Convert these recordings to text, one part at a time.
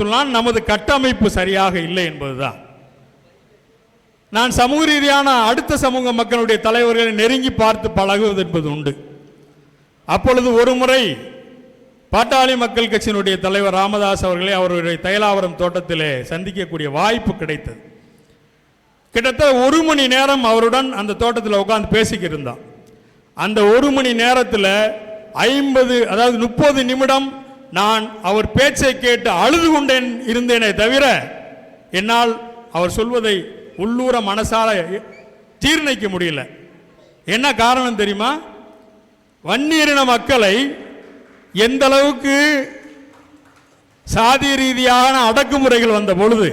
சொன்னால் நமது கட்டமைப்பு சரியாக இல்லை என்பதுதான். நான் சமூக ரீதியான அடுத்த சமூக மக்களுடைய தலைவர்களை நெருங்கி பார்த்து பழகுவது என்பது உண்டு. அப்பொழுது ஒரு முறை பாட்டாளி மக்கள் கட்சியினுடைய தலைவர் ராமதாஸ் அவர்களை அவருடைய தைலாவரம் தோட்டத்திலே சந்திக்கக்கூடிய வாய்ப்பு கிடைத்தது. கிட்டத்தட்ட ஒரு மணி நேரம் அவருடன் அந்த தோட்டத்தில் உட்கார்ந்து பேசிக்கிருந்தான் அந்த ஒரு மணி நேரத்தில் ஐம்பது அதாவது முப்பது நிமிடம் நான் அவர் பேச்சை கேட்டு அழுது கொண்டேன் இருந்தேனே தவிர என்னால் அவர் சொல்வதை உள்ளூர மனசால தீர்ணிக்க முடியல. என்ன காரணம் தெரியுமா? வன்னியரின மக்களை எந்த அளவுக்கு சாதி ரீதியான அடக்குமுறைகள் வந்த பொழுது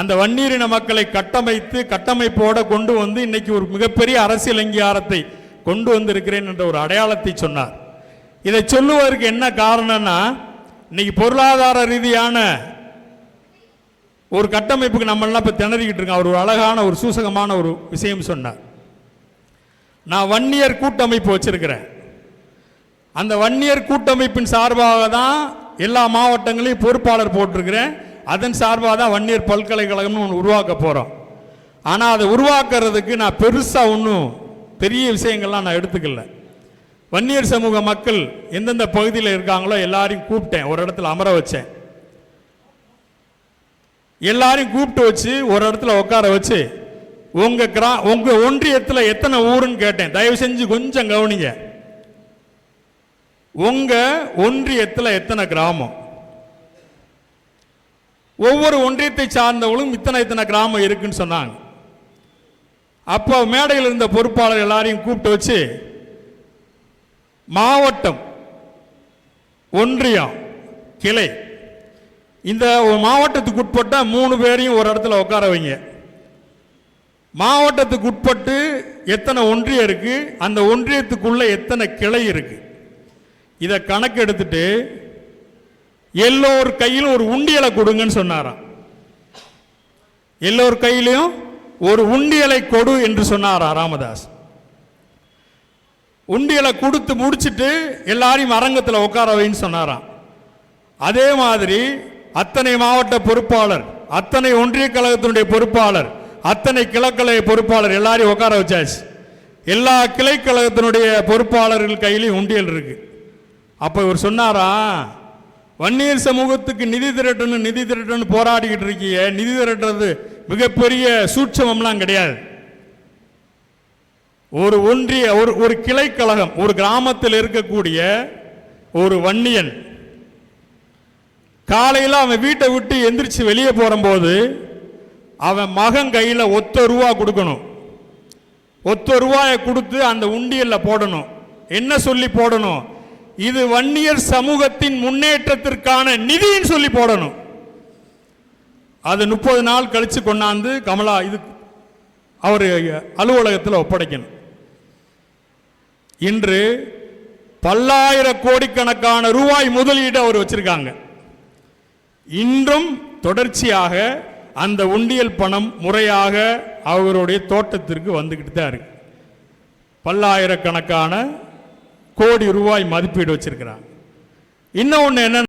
அந்த வன்னீரின மக்களை கட்டமைத்து கட்டமைப்போட கொண்டு வந்து இன்னைக்கு ஒரு மிகப்பெரிய அரசியல் அங்கீகாரத்தை கொண்டு வந்திருக்கிறேன் என்ற ஒரு அடையாளத்தை சொன்னார். இதை சொல்லுவதற்கு என்ன காரணம்னா இன்னைக்கு பொருளாதார ரீதியான ஒரு கட்டமைப்புக்கு நம்மளாம் இப்போ திணறிக்கிட்டு இருக்கோம். அவர் ஒரு அழகான ஒரு சூசகமான ஒரு விஷயம் சொன்னார். நான் வன்னியர் கூட்டமைப்பு வச்சிருக்கிறேன். அந்த வன்னியர் கூட்டமைப்பின் சார்பாக தான் எல்லா மாவட்டங்களையும் பொறுப்பாளர் போட்டிருக்கிறேன். அதன் சார்பாக தான் வன்னியர் பல்கலைக்கழகம்னு ஒன்று உருவாக்க போகிறோம் ஆனால் அதை உருவாக்குறதுக்கு நான் பெருசாக ஒன்றும் பெரிய விஷயங்கள்லாம் நான் எடுத்துக்கல. வன்னியர் சமூக மக்கள் எந்தெந்த பகுதியில் இருக்காங்களோ எல்லாரையும் கூப்பிட்டேன். ஒரு இடத்துல அமர வச்சேன். எல்லாரையும் கூப்பிட்டு வச்சு ஒரு இடத்துல உட்கார வச்சு உங்கள் கிரா உங்கள் ஒன்றியத்தில் எத்தனை ஊருன்னு கேட்டேன். தயவு செஞ்சு கொஞ்சம் கவனிங்க. உங்கள் ஒன்றியத்தில் எத்தனை கிராமம்? ஒவ்வொரு ஒன்றியத்தை சார்ந்தவங்களும் இத்தனை இத்தனை கிராமம் இருக்குன்னு சொன்னாங்க. அப்போ மேடையில் இருந்த பொறுப்பாளர் எல்லாரையும் கூப்பிட்டு வச்சு மாவட்டம் ஒன்றியம் கிளை. இந்த மாவட்டத்துக்கு உட்பட்ட மூணு பேரையும் ஒரு இடத்துல உட்கார வைங்க. மாவட்டத்துக்கு உட்பட்டு எத்தனை ஒன்றியம் இருக்குது அந்த ஒன்றியத்துக்குள்ளே எத்தனை கிளை இருக்குது இதை கணக்கு எடுத்துட்டு எல்லோர் கையிலும் ஒரு உண்டியலை கொடுங்கன்னு சொன்னாராம். எல்லோர் கையிலையும் ஒரு உண்டியலை கொடு என்று சொன்னாரா ராமதாஸ். உண்டியலை கொடுத்து முடிச்சிட்டு எல்லாரையும் அரங்கத்தில் உட்கார வைன்னு சொன்னாராம். அதே மாதிரி அத்தனை மாவட்ட பொறுப்பாளர் அத்தனை ஒன்றிய கழகத்தினுடைய பொறுப்பாளர் அத்தனை கிழக்கலை பொறுப்பாளர் எல்லாரையும் உட்கார வச்சாச்சு. எல்லா கிளை கழகத்தினுடைய பொறுப்பாளர்கள் கையிலையும் உண்டியல் இருக்கு. அப்போ இவர் சொன்னாரா வன்னியர் சமூகத்துக்கு நிதி திரட்டணும் நிதி திரட்டணும் போராடிக்கிட்டு இருக்கீங்க நிதி திரட்டுறது மிகப்பெரிய சூட்சமம்லாம் கிடையாது. ஒரு ஒன்றிய ஒரு ஒரு கிளை கழகம் ஒரு கிராமத்தில் இருக்கக்கூடிய ஒரு வன்னியன் காலையில் அவன் வீட்டை விட்டு எந்திரிச்சு வெளியே போகும்போது அவன் மகன் கையில் ஒத்த ரூபா கொடுக்கணும். ஒத்த ரூபாயை கொடுத்து அந்த உண்டியலில் போடணும். என்ன சொல்லி போடணும்? இது வன்னியர் சமூகத்தின் முன்னேற்றத்திற்கான நிதின்னு சொல்லி போடணும். அது முப்பது நாள் கழித்து கொண்டாந்து கமலா இது அவர் அலுவலகத்தில் ஒப்படைக்கணும். இன்று பல்லாயிர கோடிக்கணக்கான ரூபாய் முதலீடு அவர் வச்சிருக்காங்க. இன்றும் தொடர்ச்சியாக அந்த உண்டியல் பணம் முறையாக அவருடைய தோட்டத்திற்கு வந்துக்கிட்டு தான் இருக்கு. பல்லாயிரக்கணக்கான கோடி ரூபாய் மதிப்பீடு வச்சிருக்கிறாங்க. இன்னொன்று என்ன